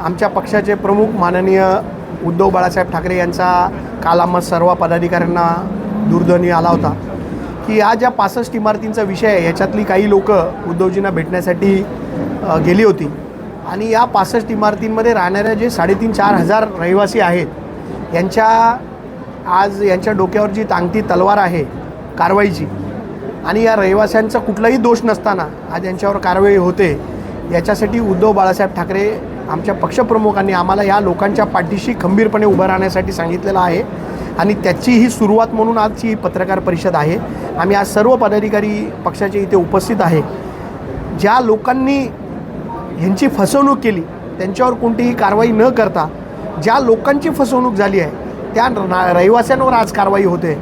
आमच्या पक्षाचे प्रमुख माननीय उद्धव बाळासाहेब ठाकरे यांचा काल आम्हा सर्व पदाधिकाऱ्यांना दूरध्वनी आला होता की या ज्या पासष्ट इमारतींचा विषय आहे याच्यातली काही लोक उद्धवजींना भेटण्यासाठी गेली होती. आणि या पासष्ट इमारतींमध्ये राहणाऱ्या जे साडेतीन चार हजार रहिवासी आहेत यांच्या आज यांच्या डोक्यावर जी टांगती तलवार आहे कारवाईची आणि या रहिवाशांचा कुठलाही दोष नसताना आज यांच्यावर कारवाई होते याच्यासाठी उद्धव बाळासाहेब ठाकरे आमच्या पक्षप्रमुखांनी आम्हाला या लोकांच्या पाठीशी खंबीरपणे उभं राहण्यासाठी सांगितलेलं आहे. आणि त्याची ही सुरुवात म्हणून आजची ही पत्रकार परिषद आहे. आम्ही आज सर्व पदाधिकारी पक्षाचे इथे उपस्थित आहे. ज्या लोकांनी ह्यांची फसवणूक केली त्यांच्यावर कोणतीही कारवाई न करता ज्या लोकांची फसवणूक झाली आहे त्या रहिवाशांवर आज कारवाई होते.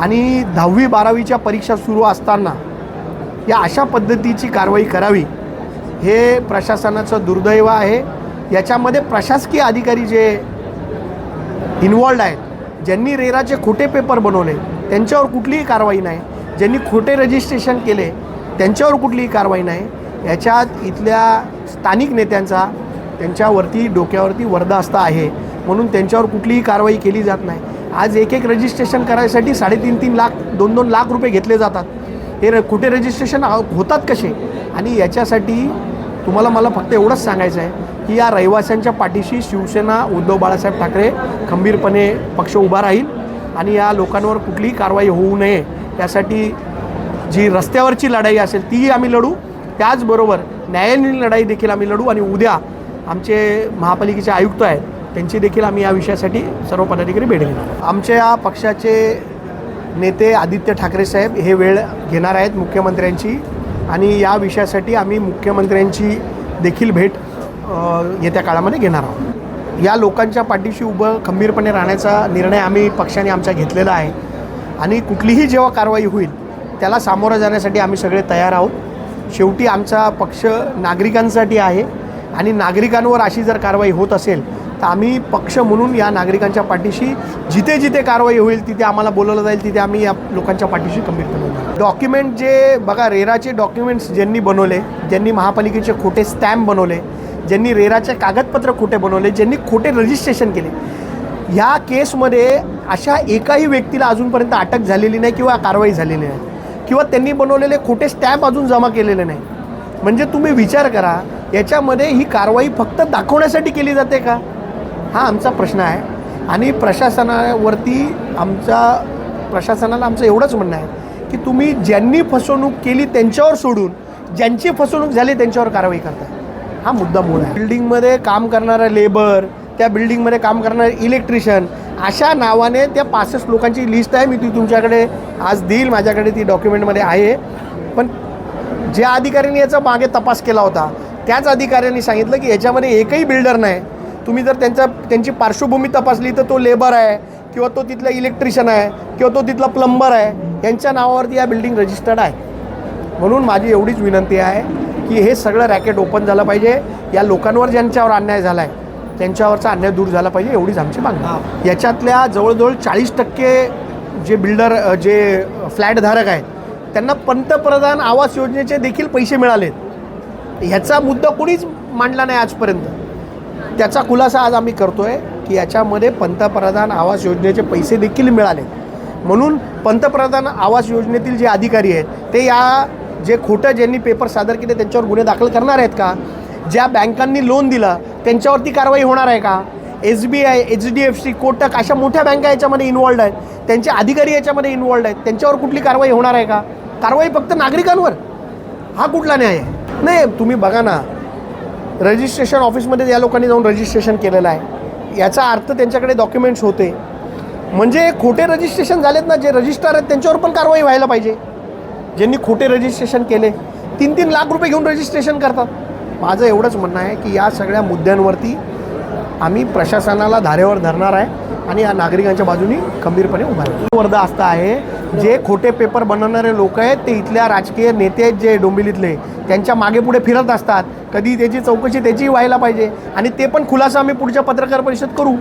आणि दहावी बारावीच्या परीक्षा सुरू असताना या अशा पद्धतीची कारवाई करावी हे प्रशासनाचं दुर्दैव आहे. याच्यामध्ये प्रशासकीय अधिकारी जे इन्वॉल्ड आहेत ज्यांनी रेराचे खोटे पेपर बनवले त्यांच्यावर कुठलीही कारवाई नाही. ज्यांनी खोटे रजिस्ट्रेशन केले त्यांच्यावर कुठलीही कारवाई नाही. याच्यात इथल्या स्थानिक नेत्यांचा त्यांच्यावरती डोक्यावरती वरदास्ता आहे. म्हणून त्यांच्यावर कुठलीही कारवाई केली जात नाही. आज एक एक रजिस्ट्रेशन करायसाठी साडेतीन तीन लाख दोन दोन लाख रुपये घेतले जातात. हे र कुठे रजिस्ट्रेशन होतात कसे? आणि याच्यासाठी तुम्हाला मला फक्त एवढंच सांगायचं आहे की या रहिवाशांच्या पाठीशी शिवसेना उद्धव बाळासाहेब ठाकरे खंबीरपणे पक्ष उभा राहील आणि या लोकांवर कुठलीही कारवाई होऊ नये यासाठी जी रस्त्यावरची लढाई असेल तीही आम्ही लढू. त्याचबरोबर न्यायालयीन लढाई देखील आम्ही लढू आणि उद्या आमचे महापालिकेचे आयुक्त आहेत त्यांची देखील आम्ही या विषयासाठी सर्व पदाधिकारी भेट घेणार आमच्या या पक्षाचे नेते आदित्य ठाकरे साहेब हे वेळ घेणार आहेत मुख्यमंत्र्यांची. आणि या विषयासाठी आम्ही मुख्यमंत्र्यांची देखील भेट येत्या काळामध्ये घेणार आहोत. या लोकांच्या पाठीशी उभं खंबीरपणे राहण्याचा निर्णय आम्ही पक्षाने आमचा घेतलेला आहे. आणि कुठलीही जेव्हा कारवाई होईल त्याला सामोरं जाण्यासाठी आम्ही सगळे तयार आहोत. शेवटी आमचा पक्ष नागरिकांसाठी आहे. आणि नागरिकांवर अशी जर कारवाई होत असेल तर आम्ही पक्ष म्हणून या नागरिकांच्या पाठीशी जिथे जिथे कारवाई होईल तिथे आम्हाला बोलवलं जाईल तिथे आम्ही या लोकांच्या पाठीशी खंबीरपणे डॉक्युमेंट जे बघा रेराचे डॉक्युमेंट्स ज्यांनी बनवले ज्यांनी महापालिकेचे खोटे स्टॅम्प बनवले ज्यांनी रेराचे कागदपत्र खोटे बनवले ज्यांनी खोटे रजिस्ट्रेशन केले ह्या केसमध्ये अशा एकाही व्यक्तीला अजूनपर्यंत अटक झालेली नाही किंवा कारवाई झालेली नाही. किंवा त्यांनी बनवलेले खोटे स्टॅम्प अजून जमा केलेले नाही. म्हणजे तुम्ही विचार करा याच्यामध्ये ही कारवाई फक्त दाखवण्यासाठी केली जाते का? हा आमचा प्रश्न आहे. आणि प्रशासनावरती आमचा प्रशासनाला आमचं एवढंच म्हणणं आहे की तुम्ही ज्यांनी फसवणूक केली त्यांच्यावर सोडून ज्यांची फसवणूक झाली त्यांच्यावर कारवाई करताय. हा मुद्दा मूळ आहे. बिल्डिंगमध्ये काम करणारा लेबर त्या बिल्डिंगमध्ये काम करणारे इलेक्ट्रिशियन अशा नावाने त्या पासष्ट लोकांची लिस्ट आहे. मी ती तुमच्याकडे आज देईल माझ्याकडे ती डॉक्युमेंटमध्ये आहे. पण ज्या अधिकाऱ्यांनी याचा मागे तपास केला होता त्याच अधिकाऱ्यांनी सांगितलं की याच्यामध्ये एकही बिल्डर नाही. तुम्ही जर त्यांचा त्यांची पार्श्वभूमी तपासली तर तो लेबर आहे किंवा तो तिथला इलेक्ट्रिशियन आहे किंवा तो तिथला प्लंबर आहे यांच्या नावावरती या बिल्डिंग रजिस्टर्ड आहे. म्हणून माझी एवढीच विनंती आहे की हे सगळं रॅकेट ओपन झालं पाहिजे. या लोकांवर ज्यांच्यावर अन्याय झाला आहे त्यांच्यावरचा अन्याय दूर झाला पाहिजे एवढीच आमची मागणी. याच्यातल्या जवळजवळ चाळीस टक्के जे बिल्डर जे फ्लॅटधारक आहेत त्यांना पंतप्रधान आवास योजनेचे देखील पैसे मिळालेत. ह्याचा मुद्दा कोणीच मांडला नाही आजपर्यंत. त्याचा खुलासा आज आम्ही करतोय की याच्यामध्ये पंतप्रधान आवास योजनेचे पैसे देखील मिळाले. म्हणून पंतप्रधान आवास योजनेतील जे अधिकारी आहेत ते या जे खोटं ज्यांनी पेपर सादर केले त्यांच्यावर गुन्हे दाखल करणार आहेत का? ज्या बँकांनी लोन दिलं त्यांच्यावरती कारवाई होणार आहे का? S B I H D F C Kotak अशा मोठ्या बँका याच्यामध्ये इन्वॉल्ड आहेत. त्यांचे अधिकारी याच्यामध्ये इन्वॉल्ड आहेत. त्यांच्यावर कुठली कारवाई होणार आहे का? कारवाई फक्त नागरिकांवर. हा कुठला न्याय आहे? नाही तुम्ही बघा ना. रजिस्ट्रेशन ऑफिसमध्ये या लोकांनी जाऊन रजिस्ट्रेशन केलेलं आहे. याचा अर्थ त्यांच्याकडे डॉक्युमेंट्स होते. म्हणजे खोटे रजिस्ट्रेशन झालेत ना जे रजिस्ट्रार आहेत त्यांच्यावर पण कारवाई व्हायला पाहिजे. ज्यांनी खोटे रजिस्ट्रेशन केले तीन तीन लाख रुपये घेऊन रजिस्ट्रेशन करतात. माझं एवढंच म्हणणं आहे की या सगळ्या मुद्द्यांवरती आम्ही प्रशासनाला धारेवर धरणार आहे आणि या नागरिकांच्या बाजूनी खंबीरपणे उभा वर्धा असता आहे. जे खोटे पेपर बनवणारे लोक आहेत ते इथल्या राजकीय नेते आहेत जे डोंबिवलीतले. त्यांच्या मागे पुढे फिरत असतात. कधी त्याची चौकशी त्याचीही व्हायला पाहिजे. आणि ते पण खुलासा आम्ही पुढच्या पत्रकार परिषद करू.